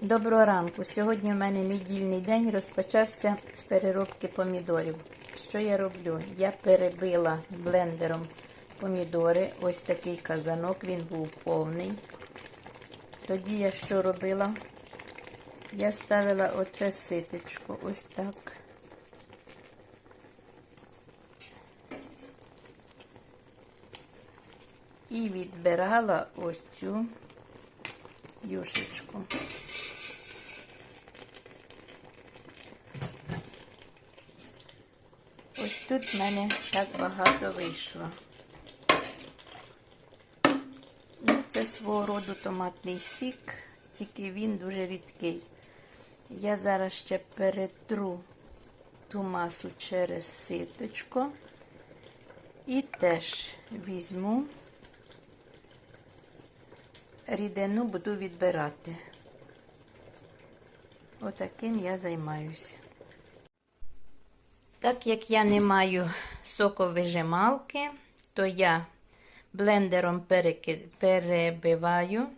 Доброго ранку. Сьогодні в мене недільний день розпочався з переробки помідорів. Що я роблю? Я перебила блендером помідори. Ось такий казанок, він був повний. Тоді я що робила? Я ставила оце ситечко, ось так. І відбирала ось цю юшечку. Ось тут в мене так багато вийшло. Ну, це свого роду томатний сік, тільки він дуже рідкий. Я зараз ще перетру ту масу через ситочко і теж візьму рідину буду відбирати. Отаким я займаюся. Так як я не маю соковижималки, то я блендером перебиваю,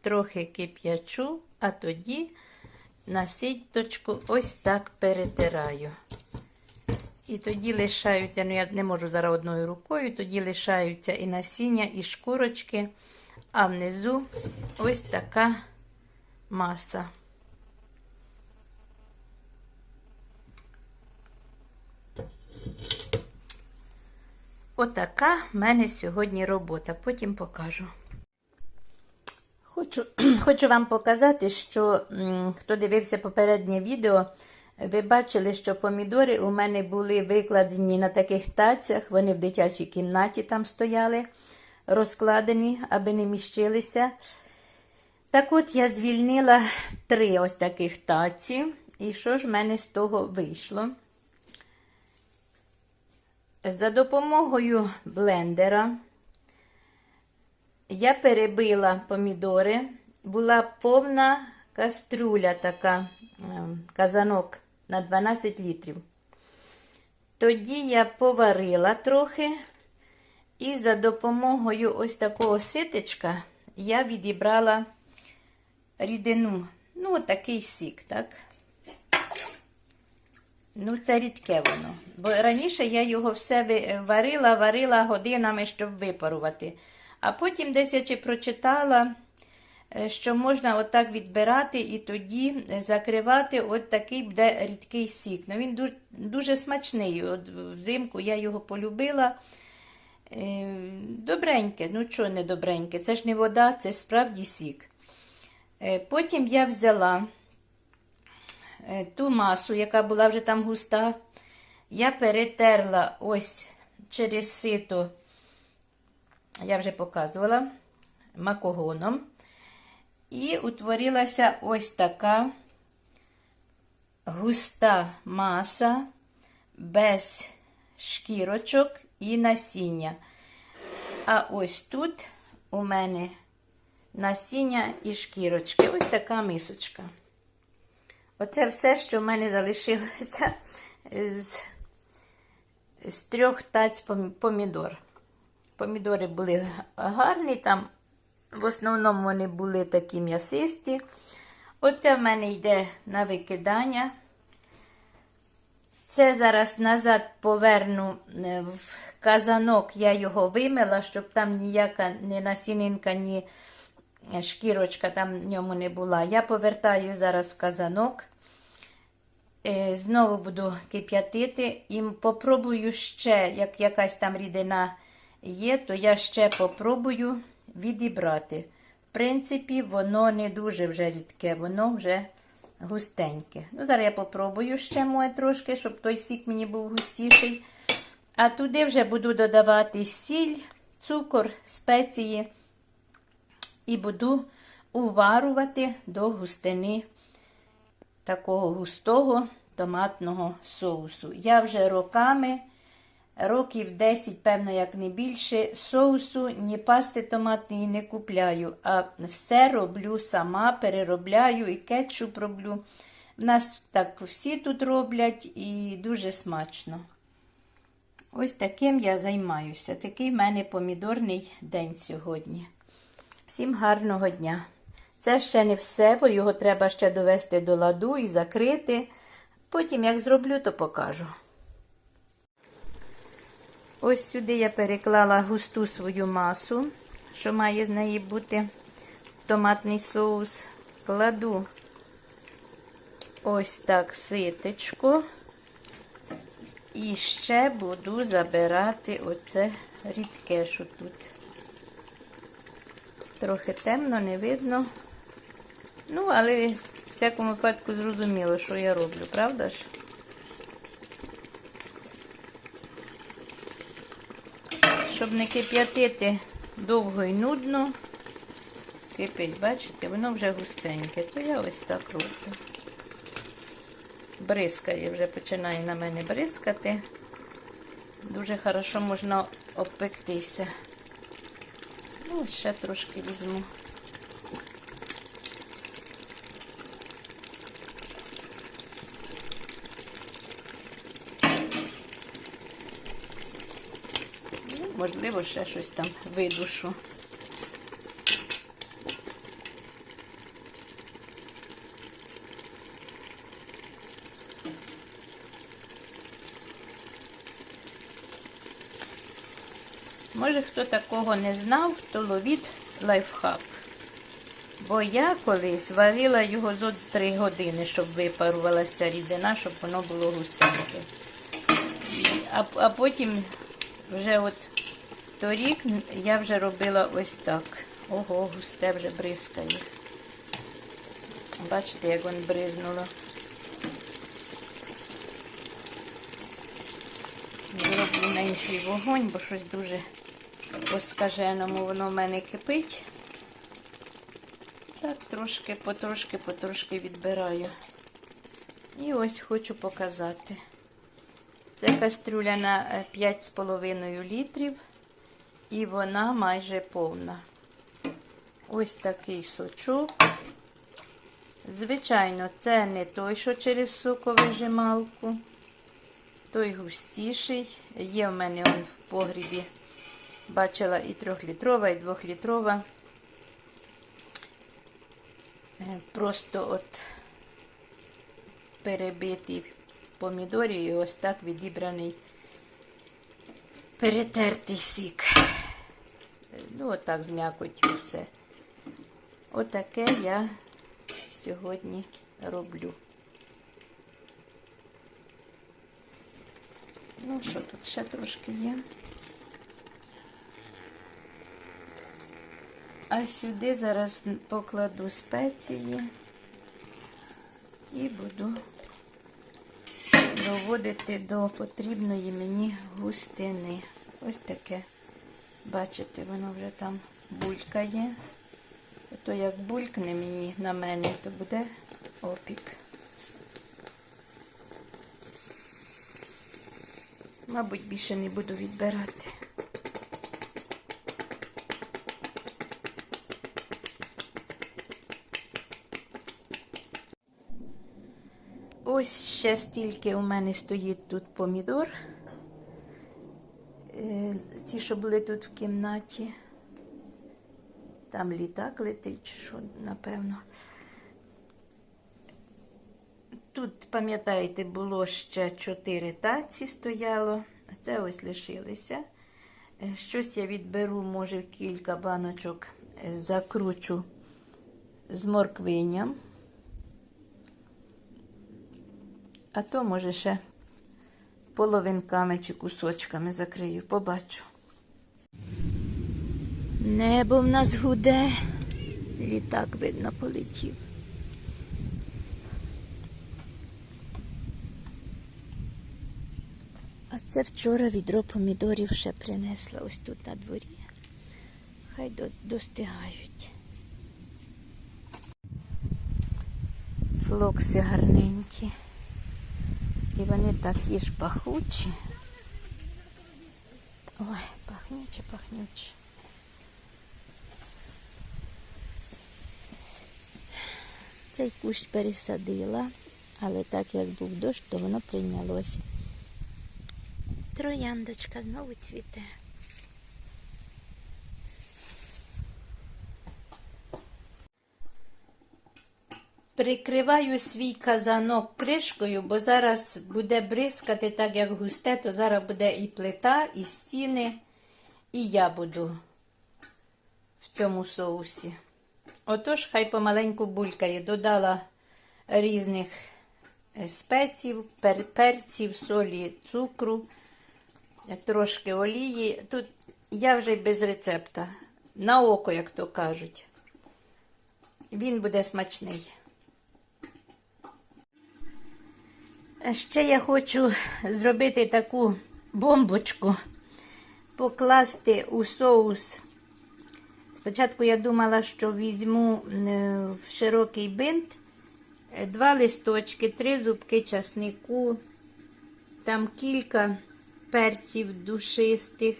трохи кип'ячу, а тоді на сіточку ось так перетираю. І тоді лишаються, ну я не можу зараз одною рукою, тоді лишаються і насіння, і шкурочки, а внизу ось така маса. Отака в мене сьогодні робота, потім покажу. Хочу, хочу вам показати, що хто дивився попереднє відео, ви бачили, що помідори у мене були викладені на таких тацях, вони в дитячій кімнаті там стояли, розкладені, аби не міщилися. Так от я звільнила три ось таких таці. І що ж в мене з того вийшло? За допомогою блендера я перебила помідори. Була повна кастрюля така, ем, казанок на 12 літрів. Тоді я поварила трохи, і за допомогою ось такого ситечка я відібрала рідину. Ну, такий сік, так? Ну, це рідке воно. Бо раніше я його все варила, варила годинами, щоб випарувати. А потім десь я чи прочитала, е, що можна отак відбирати і тоді закривати от такий буде рідкий сік. Ну, він дуже, дуже смачний. От взимку я його полюбила. Е, Добреньке, ну чого не добреньке? Це ж не вода, це справді сік. Е, Потім я взяла е, ту масу, яка була вже там густа, я перетерла ось через сито, я вже показувала, макогоном. І утворилася ось така густа маса без шкірочок і насіння. А ось тут у мене насіння і шкірочки. Ось така мисочка. Оце все, що в мене залишилося з, з трьох таць помідор. Помідори були гарні, там в основному вони були такі м'ясисті. Оце в мене йде на викидання. Це зараз назад поверну е, в казанок, я його вимила, щоб там ніяка ні насінинка, ні шкірочка там в ньому не була. Я повертаю зараз в казанок. Е, Знову буду кип'ятити і попробую ще, як якась там рідина є, то я ще попробую відібрати. В принципі, воно не дуже вже рідке, воно вже густеньке. Ну, Зараз я попробую ще моє трошки, щоб той сік мені був густіший. А туди вже буду додавати сіль, цукор, спеції і буду уварувати до густини такого густого томатного соусу. Я вже роками, років 10, певно, як не більше, соусу, ні пасти томатної не купляю, а все роблю сама, переробляю і кетчуп роблю. В нас так всі тут роблять і дуже смачно. Ось таким я займаюся. Такий в мене помідорний день сьогодні. Всім гарного дня! Це ще не все, бо його треба ще довести до ладу і закрити. Потім, як зроблю, то покажу. Ось сюди я переклала густу свою масу, що має з неї бути томатний соус. Кладу ось так ситечко. І ще буду забирати оце рідке, що тут. Трохи темно, не видно. Ну, але в всякому випадку зрозуміло, що я роблю, правда ж? Щоб не кип'ятити довго і нудно. Кипить, бачите, воно вже густеньке, то я ось так роблю. Бризкає, вже починає на мене бризкати. Дуже хорошо можна обпектися. Ну, ще трошки візьму. Можливо, ще щось там видушу. Може, хто такого не знав, то ловіть лайфхак. Бо я колись варила його зо 3 години, щоб випарувалася ця рідина, щоб воно було густеньке. А, а потім вже от торік я вже робила ось так. Ого, густе вже бризкає. Бачите, як воно бризнуло. Зроблю менший вогонь, бо щось дуже по скаженому воно в мене кипить. Так, трошки, потрошки, потрошки відбираю. І ось хочу показати. Це кастрюля на 5,5 літрів, і вона майже повна. Ось такий сочок. Звичайно, це не той, що через соковижималку. Той густіший. Є в мене он в погрібі. Бачила і трьохлітрова, і двохлітрова. Е, Просто от перебитий помідорів і ось так відібраний перетертий сік. Ну, отак з м'якоттю все. Отаке я сьогодні роблю. Ну, що тут ще трошки є? А сюди зараз покладу спеції і буду доводити до потрібної мені густини. Ось таке. Бачите, воно вже там булькає. То як булькне мені на мене, то буде опік. Мабуть, більше не буду відбирати. Ось ще стільки у мене стоїть тут помідор. Ті, що були тут в кімнаті. Там літак летить, що, напевно. Тут, пам'ятаєте, було ще чотири таці стояло, це ось лишилися. Е, Щось я відберу, може, кілька баночок е, закручу з морквиням. А то, може, ще половинками чи кусочками закрию, побачу. Небо в нас гуде, літак, видно, полетів. А це вчора відро помідорів ще принесла ось тут на дворі. Хай до, достигають. Флокси гарненькі. І вони такі ж пахучі. Ой, пахнючі, пахнючі. Цей кущ пересадила, але так як був дощ, то воно прийнялося. Трояндочка знову цвіте. Прикриваю свій казанок кришкою, бо зараз буде бризкати так, як густе, то зараз буде і плита, і стіни, і я буду в цьому соусі. Отож, хай помаленьку булькає. Додала різних е, спеців, пер- перців, солі, цукру, е, трошки олії. Тут я вже без рецепта. На око, як то кажуть. Він буде смачний. Ще я хочу зробити таку бомбочку, покласти у соус. Спочатку я думала, що візьму е, в широкий бинт е, два листочки, три зубки часнику, там кілька перців душистих,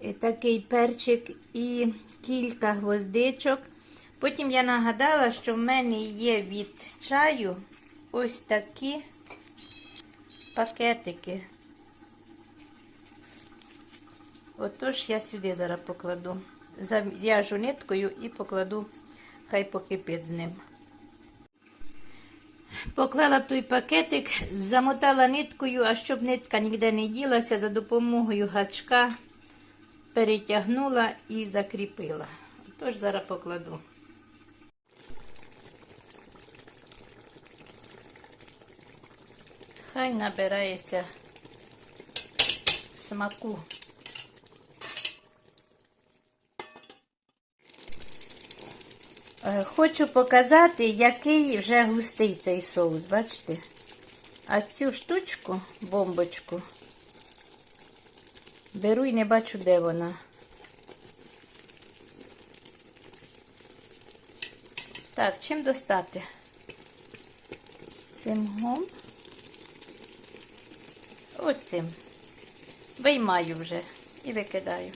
е, такий перчик і кілька гвоздичок. Потім я нагадала, що в мене є від чаю ось такі пакетики. Отож я сюди зараз покладу. Зав'яжу ниткою і покладу, хай покипить з ним. Поклала той пакетик, замотала ниткою, а щоб нитка ніде не ділася, за допомогою гачка перетягнула і закріпила. Тож зараз покладу. Хай набирається смаку. Хочу показати, який вже густий цей соус, бачите? А цю штучку, бомбочку, беру і не бачу, де вона. Так, чим достати? Цим гом. Оцим. Виймаю вже і викидаю.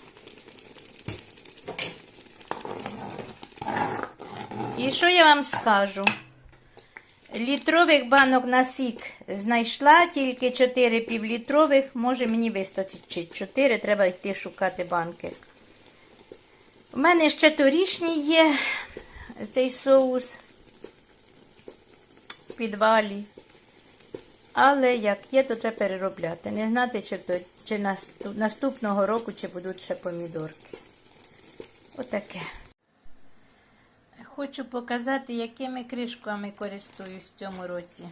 І що я вам скажу? Літрових банок на сік знайшла, тільки 4 півлітрових, може мені вистачить 4, треба йти шукати банки. У мене ще торішній є цей соус в підвалі. Але як є, то треба переробляти. Не знати, чи, то, чи наступ- наступного року чи будуть ще помідорки. Отаке. Хочу показати, якими кришками користуюсь в цьому році.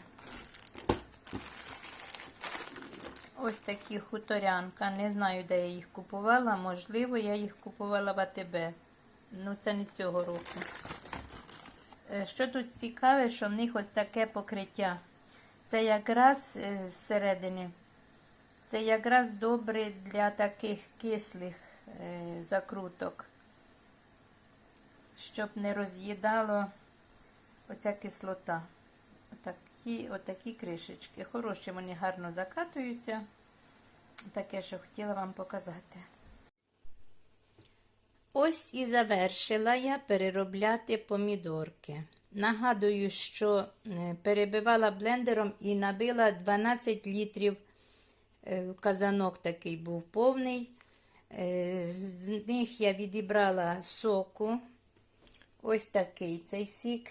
Ось такі хуторянка. Не знаю, де я їх купувала. Можливо, я їх купувала в АТБ. Ну, це не цього року. Е, Що тут цікаве, що в них ось таке покриття. Це якраз е, зсередини. Це якраз добре для таких кислих е, закруток щоб не роз'їдало оця кислота. Отакі, отакі кришечки. Хороші, вони гарно закатуються. Таке, що хотіла вам показати. Ось і завершила я переробляти помідорки. Нагадую, що е, перебивала блендером і набила 12 літрів. Е, Казанок такий був повний. Е, З них я відібрала соку. Ось такий цей сік.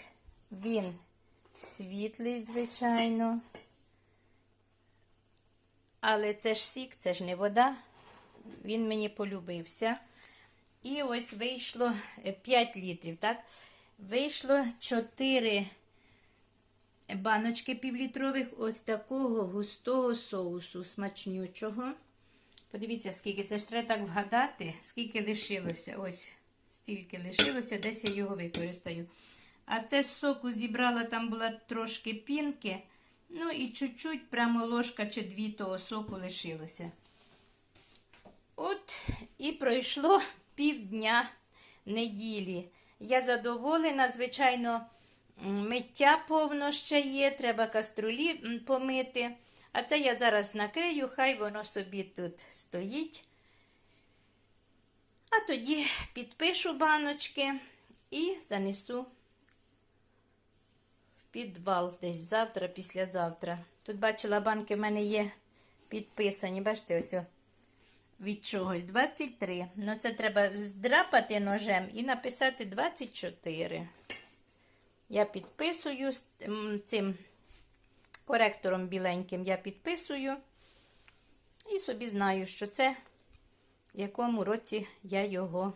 Він світлий, звичайно. Але це ж сік, це ж не вода. Він мені полюбився. І ось вийшло 5 літрів, так? Вийшло 4 баночки півлітрових ось такого густого соусу, смачнючого. Подивіться, скільки це ж треба так вгадати, скільки лишилося. Ось стільки лишилося, десь я його використаю. А це з соку зібрала, там була трошки пінки. Ну і чуть-чуть, прямо ложка чи дві того соку лишилося. От і пройшло півдня неділі. Я задоволена, звичайно, миття повно ще є, треба каструлі помити. А це я зараз накрию, хай воно собі тут стоїть. А тоді підпишу баночки і занесу в підвал десь завтра, післязавтра. Тут бачила, банки в мене є підписані. Бачите, ось від чогось 23. Ну, це треба здрапати ножем і написати 24. Я підписую цим коректором біленьким я підписую. І собі знаю, що це в якому році я його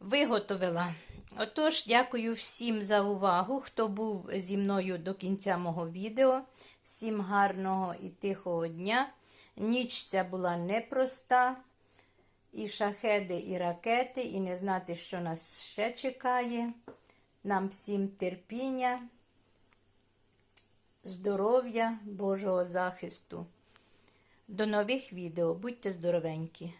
виготовила. Отож, дякую всім за увагу, хто був зі мною до кінця мого відео. Всім гарного і тихого дня. Ніч ця була непроста. І шахеди, і ракети, і не знати, що нас ще чекає. Нам всім терпіння, здоров'я, Божого захисту. До нових відео. Будьте здоровенькі!